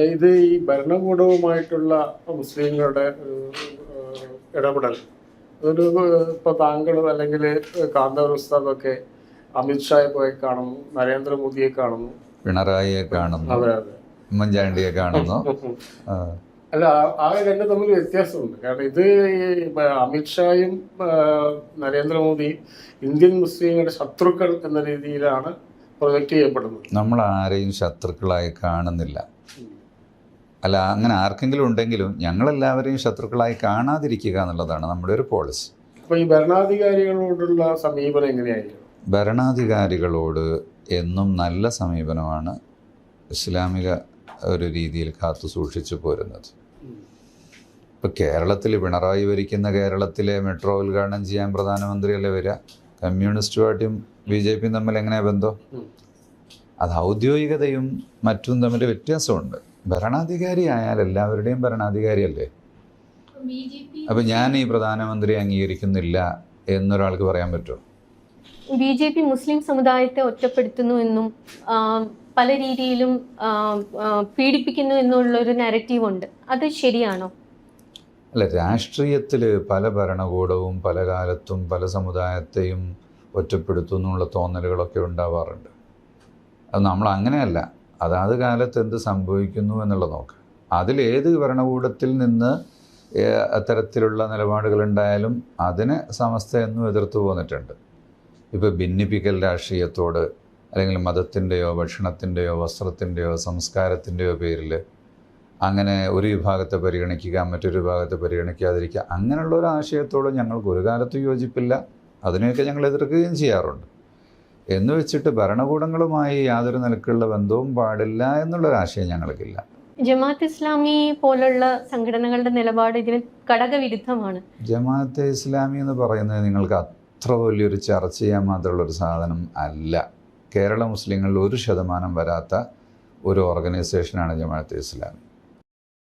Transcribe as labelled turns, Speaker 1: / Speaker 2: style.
Speaker 1: ഇത് ഈ ഭരണകൂടവുമായിട്ടുള്ള മുസ്ലിങ്ങളുടെ ഇടപെടൽ. അതൊരു ഇപ്പൊ താങ്കൾ അല്ലെങ്കിൽ കാന്തർ ഉസ്താദൊക്കെ അമിത്ഷായെ പോയി കാണുന്നു നരേന്ദ്രമോദിയെ കാണുന്നു.
Speaker 2: പിണറായിയെ കാണുന്നു.
Speaker 1: അതെ അതെ.
Speaker 2: ഉമ്മൻചാണ്ടിയെ കാണുന്നു.
Speaker 1: അല്ല ആ- രണ്ട് തമ്മിൽ വ്യത്യാസമുണ്ട്. കാരണം ഇത് അമിത്ഷായും നരേന്ദ്രമോദിയും ഇന്ത്യൻ മുസ്ലിങ്ങളുടെ ശത്രുക്കൾ എന്ന രീതിയിലാണ് പ്രൊജക്റ്റ് ചെയ്യപ്പെടുന്നത്.
Speaker 2: നമ്മൾ ആരെയും ശത്രുക്കളായി കാണുന്നില്ല. അല്ല അങ്ങനെ ആർക്കെങ്കിലും ഉണ്ടെങ്കിലും ഞങ്ങളെല്ലാവരെയും ശത്രുക്കളായി കാണാതിരിക്കുക എന്നുള്ളതാണ് നമ്മുടെ ഒരു പോളിസി
Speaker 1: അപ്പോൾ ഈ ഭരണാധികാരികളോടുള്ള സമീപനം എങ്ങനെയായിരിക്കും?
Speaker 2: ഭരണാധികാരികളോട് എന്നും നല്ല സമീപനമാണ് ഇസ്ലാമിക ഒരു രീതിയിൽ കാത്തു സൂക്ഷിച്ചു പോരുന്നത്. ഇപ്പോൾ കേരളത്തിൽ പിണറായി ഭരിക്കുന്ന കേരളത്തിലെ മെട്രോ ഉദ്ഘാടനം ചെയ്യാൻ പ്രധാനമന്ത്രിയല്ലേ വരിക? കമ്മ്യൂണിസ്റ്റ് പാർട്ടിയും ബി ജെ പിയും തമ്മിൽ എങ്ങനെയാണ് ബന്ധം? അത് ഔദ്യോഗികതയും മറ്റും തമ്മിൽ വ്യത്യാസമുണ്ട്. ഭരണാധികാരി ആയാൽ എല്ലാവരുടെയും ഭരണാധികാരിയല്ലേ? അപ്പം ഞാൻ ഈ പ്രധാനമന്ത്രി അംഗീകരിക്കുന്നില്ല എന്നൊരാൾക്ക് പറയാൻ പറ്റുമോ?
Speaker 3: ബി ജെ പി മുസ്ലിം സമുദായത്തെ ഒറ്റപ്പെടുത്തുന്നു എന്നും പല രീതിയിലും പീഡിപ്പിക്കുന്നു എന്നുള്ള ഒരു എന്നുള്ളൊരു നെററ്റീവ് ഉണ്ട്. അത് ശരിയാണോ?
Speaker 2: അല്ല രാഷ്ട്രീയത്തിൽ പല ഭരണകൂടവും പല കാലത്തും പല സമുദായത്തെയും ഒറ്റപ്പെടുത്തുന്നുള്ള എന്നുള്ള തോന്നലുകളൊക്കെ ഉണ്ടാവാറുണ്ട്. അത് നമ്മൾ അങ്ങനെയല്ല അതാത് കാലത്ത് എന്ത് സംഭവിക്കുന്നു എന്നുള്ളത് നോക്കുക അതിലേത് ഭരണകൂടത്തിൽ നിന്ന് അത്തരത്തിലുള്ള നിലപാടുകൾ ഉണ്ടായാലും അതിനെ സമസ്ത എന്നും എതിർത്തു പോന്നിട്ടുണ്ട്. ഇപ്പോൾ ഭിന്നിപ്പിക്കൽ രാഷ്ട്രീയത്തോട് അല്ലെങ്കിൽ മതത്തിന്റെയോ ഭക്ഷണത്തിന്റെയോ വസ്ത്രത്തിന്റെയോ സംസ്കാരത്തിന്റെയോ പേരിൽ അങ്ങനെ ഒരു വിഭാഗത്തെ പരിഗണിക്കുക മറ്റൊരു വിഭാഗത്തെ പരിഗണിക്കാതിരിക്കുക അങ്ങനെയുള്ള ഒരു ആശയത്തോട് ഞങ്ങൾക്ക് ഒരു കാലത്തും യോജിപ്പില്ല. അതിനെയൊക്കെ ഞങ്ങൾ എതിർക്കുകയും ചെയ്യാറുണ്ട്. എന്ന് വെച്ചിട്ട് ഭരണകൂടങ്ങളുമായി യാതൊരു നിലക്കുള്ള ബന്ധവും പാടില്ല എന്നുള്ളൊരാശയം ഞങ്ങൾക്കില്ല.
Speaker 3: ജമാഅത്ത് ഇസ്ലാമി പോലുള്ള സംഘടനകളുടെ നിലപാട് ഇതിന് ഘടകവിരുദ്ധമാണ്
Speaker 2: ജമാഅത്തെ ഇസ്ലാമി എന്ന് പറയുന്നത് നിങ്ങൾക്ക് അത്ര വലിയൊരു ചർച്ച ചെയ്യാൻ മാത്രമുള്ളൊരു സാധനം അല്ല. കേരള മുസ്ലിങ്ങളിൽ ഒരു ശതമാനം വരാത്ത ഒരു ഓർഗനൈസേഷനാണ് ജമാഅത്തെ ഇസ്ലാമി.